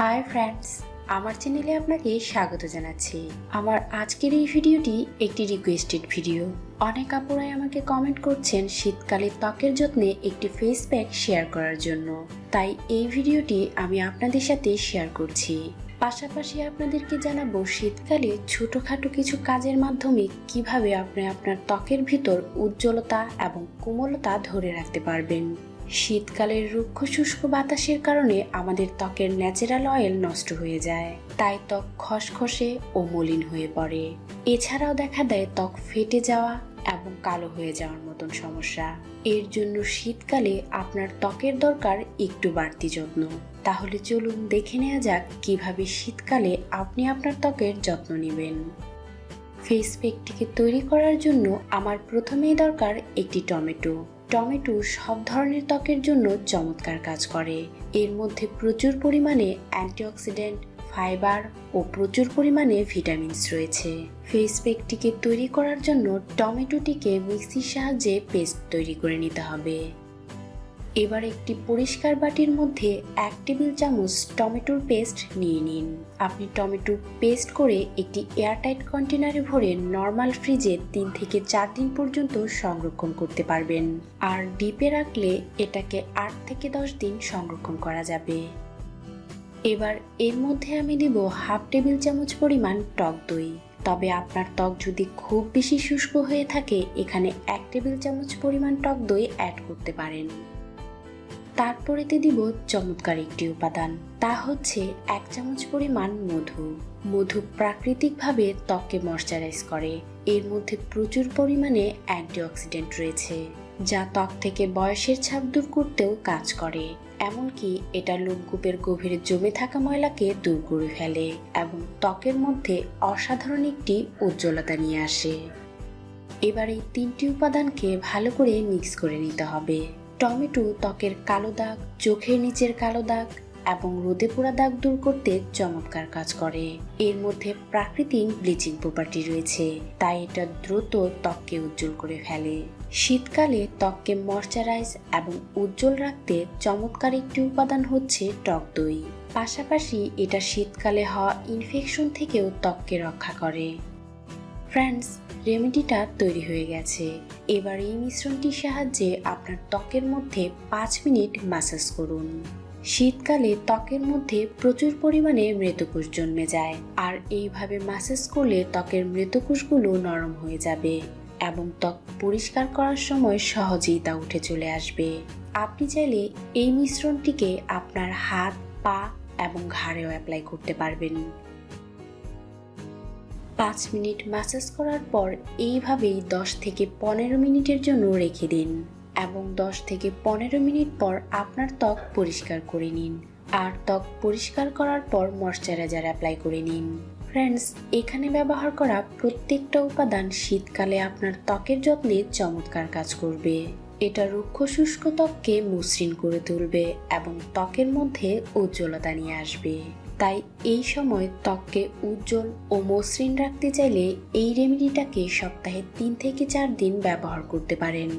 Hi friends আমার চ্যানেলে আপনাকে স্বাগত জানাচ্ছি। আমার আজকের এই ভিডিওটি একটি রিকোয়েস্টেড ভিডিও অনেক আপুরাই আমাকে কমেন্ট করছেন শীতকালে ত্বকের যত্নে একটি ফেস প্যাক শেয়ার করার জন্য। তাই এই ভিডিওটি আমি আপনাদের সাথে শেয়ার করছি। পাশাপাশি আপনাদেরকে জানাব শীতকালে ছোটোখাটো কিছু কাজের মাধ্যমে কীভাবে আপনি আপনার ত্বকের ভিতর উজ্জ্বলতা এবং কোমলতা ধরে রাখতে পারবেন। শীতকালের রুক্ষ শুষ্ক বাতাসের কারণে আমাদের ত্বকের ন্যাচারাল অয়েল নষ্ট হয়ে যায়। তাই ত্বক খসখসে ও মলিন হয়ে পড়ে। এছাড়াও দেখা দেয় ত্বক ফেটে যাওয়া এবং কালো হয়ে যাওয়ার মতন সমস্যা। এর জন্য শীতকালে আপনার ত্বকের দরকার একটু বাড়তি যত্ন। তাহলে চলুন দেখে নেওয়া যাক কীভাবে শীতকালে আপনি আপনার ত্বকের যত্ন নেবেন। ফেস প্যাকটিকে তৈরি করার জন্য আমার প্রথমেই দরকার একটি টমেটো। টমেটো সব ধরনের ত্বকের জন্য চমৎকার কাজ করে। এর মধ্যে প্রচুর পরিমাণে অ্যান্টিঅক্সিডেন্ট, ফাইবার ও প্রচুর পরিমাণে ভিটামিনস রয়েছে। ফেস প্যাকটিকে তৈরি করার জন্য টমেটোটিকে মিক্সির সাহায্যে পেস্ট তৈরি করে নিতে হবে। এবার একটি পরিষ্কার বাটির মধ্যে এক টেবিল চামচ টমেটোর পেস্ট নিয়ে নিন। আপনি টমেটো পেস্ট করে একটি এয়ারটাইট কন্টেনারে ভরে নর্মাল ফ্রিজে তিন থেকে চার দিন পর্যন্ত সংরক্ষণ করতে পারবেন। আর ডিপে রাখলে এটাকে আট থেকে দশ দিন সংরক্ষণ করা যাবে। এবার এর মধ্যে আমি দেব হাফ টেবিল চামচ পরিমাণ টক দই। তবে আপনার ত্বক যদি খুব বেশি শুষ্ক হয়ে থাকে, এখানে এক টেবিল চামচ পরিমাণ টক দই অ্যাড করতে পারেন। তারপরেতে দিব চমৎকার একটি উপাদান। তা হচ্ছে এক চামচ পরিমাণ মধু। মধু প্রাকৃতিকভাবে ত্বককে ময়শ্চারাইজ করে। এর মধ্যে প্রচুর পরিমাণে অ্যান্টিঅক্সিডেন্ট রয়েছে, যা ত্বক থেকে বয়সের ছাপ দূর করতেও কাজ করে। এমনকি এটা লোমকূপের গভীরে জমে থাকা ময়লাকে দূর করে ফেলে এবং ত্বকের মধ্যে অসাধারণ একটি উজ্জ্বলতা নিয়ে আসে। এবার এই তিনটি উপাদানকে ভালো করে মিক্স করে নিতে হবে। টমেটো ত্বকের কালো দাগ, চোখের নিচের কালো দাগ এবং রোদে পোড়া দাগ দূর করতে চমৎকার কাজ করে। এর মধ্যে প্রাকৃতিক ব্লিচিং প্রপার্টি রয়েছে, তাই এটা দ্রুত ত্বককে উজ্জ্বল করে ফেলে। শীতকালে ত্বককে ময়শ্চারাইজ এবং উজ্জ্বল রাখতে চমৎকার একটি উপাদান হচ্ছে টক দই। পাশাপাশি এটা শীতকালে হওয়া ইনফেকশন থেকেও ত্বককে রক্ষা করে। ফ্রেন্ডস, রেমেডিটা তৈরি হয়ে গেছে। এবার এই মিশ্রণটির সাহায্যে আপনার ত্বকের মধ্যে পাঁচ মিনিট ম্যাসাজ করুন। শীতকালে ত্বকের মধ্যে প্রচুর পরিমাণে মৃতকোষ জন্মে যায়, আর এইভাবে ম্যাসাজ করলে ত্বকের মৃতকোষগুলো নরম হয়ে যাবে এবং ত্বক পরিষ্কার করার সময় সহজেই তা উঠে চলে আসবে। আপনি চাইলে এই মিশ্রণটিকে আপনার হাত, পা এবং ঘাড়েও অ্যাপ্লাই করতে পারবেন। পাঁচ মিনিট ম্যাসাজ করার পর এইভাবেই দশ থেকে পনেরো মিনিটের জন্য রেখে দিন এবং দশ থেকে পনেরো মিনিট পর আপনার ত্বক পরিষ্কার করে নিন। আর ত্বক পরিষ্কার করার পর ময়শ্চারাইজার অ্যাপ্লাই করে নিন। ফ্রেন্ডস এখানে ব্যবহার করা প্রত্যেকটা উপাদান শীতকালে আপনার ত্বকের যত্নে চমৎকার কাজ করবে। এটা রুক্ষ শুষ্ক ত্বককে মসৃণ করে তুলবে এবং ত্বকের মধ্যে উজ্জ্বলতা নিয়ে আসবে। তাই এই সময় ত্বককে উজ্জ্বল ও মসৃণ রাখতে চাইলে এই রেমেডিটাকে সপ্তাহে তিন থেকে চার দিন ব্যবহার করতে পারেন।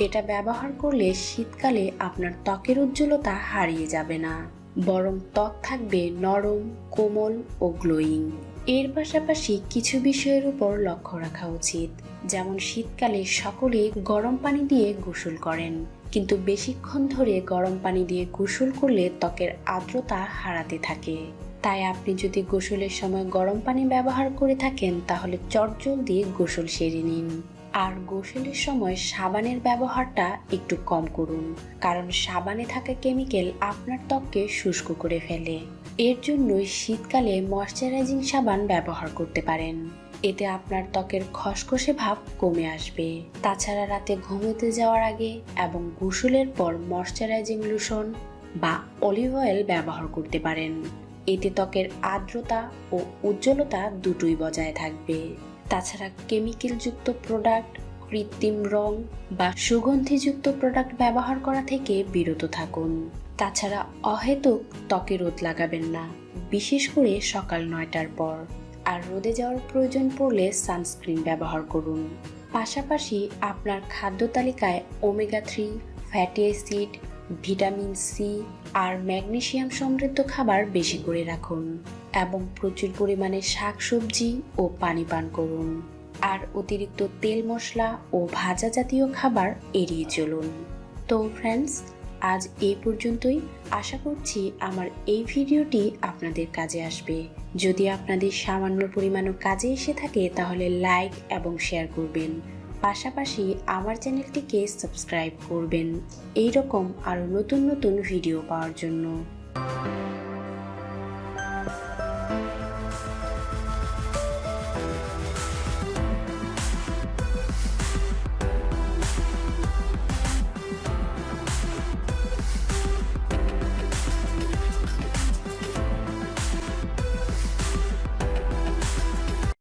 এটা ব্যবহার করলে শীতকালে আপনার ত্বকের উজ্জ্বলতা হারিয়ে যাবে না, বরং ত্বক থাকবে নরম, কোমল ও গ্লোয়িং। এর পাশাপাশি কিছু বিষয়ের উপর লক্ষ্য রাখা উচিত, যেমন শীতকালে সকলে গরম পানি দিয়ে গোসল করেন। কিন্তু বেশিক্ষণ ধরে গরম পানি দিয়ে গোসল করলে ত্বকের আর্দ্রতা হারাতে থাকে। তাই আপনি যদি গোসলের সময় গরম পানি ব্যবহার করে থাকেন, তাহলে চটজলদি গোসল সেরে নিন। আর গোসলের সময় সাবানের ব্যবহারটা একটু কম করুন, কারণ সাবানে থাকা কেমিক্যাল আপনার ত্বককে শুষ্ক করে ফেলে। এর জন্যই শীতকালে ময়শ্চারাইজিং সাবান ব্যবহার করতে পারেন। এতে আপনার ত্বকের খসখসে ভাব কমে আসবে। তাছাড়া রাতে ঘুমোতে যাওয়ার আগে এবং গোসলের পর ময়শ্চারাইজিং লোশন বা অলিভ অয়েল ব্যবহার করতে পারেন। এতে ত্বকের আর্দ্রতা ও উজ্জ্বলতা দুটোই বজায় থাকবে। তাছাড়া কেমিক্যালযুক্ত প্রোডাক্ট, কৃত্রিম রং বা সুগন্ধিযুক্ত প্রোডাক্ট ব্যবহার করা থেকে বিরত থাকুন। তাছাড়া অহেতুক ত্বকে রোদ লাগাবেন না, বিশেষ করে সকাল নয়টার পর। আর রোদে যাওয়ার প্রয়োজন পড়লে সানস্ক্রিন ব্যবহার করুন। পাশাপাশি আপনার খাদ্য তালিকায় omega three fatty acid vitamin C আর ম্যাগনেসিয়াম সমৃদ্ধ খাবার বেশি করে রাখুন এবং প্রচুর পরিমাণে শাকসবজি ও পানি পান করুন। আর অতিরিক্ত তেল মশলা ও ভাজা জাতীয় খাবার এড়িয়ে চলুন। তো ফ্রেন্ডস আজ এই পর্যন্তই। আশা করছি আমার এই ভিডিওটি আপনাদের কাজে আসবে। যদি আপনাদের সামান্য পরিমাণও কাজে এসে থাকে, তাহলে লাইক এবং শেয়ার করবেন। পাশাপাশি আমার চ্যানেলটিকে সাবস্ক্রাইব করবেন। এই রকম আরও নতুন নতুন ভিডিও পাওয়ার জন্য।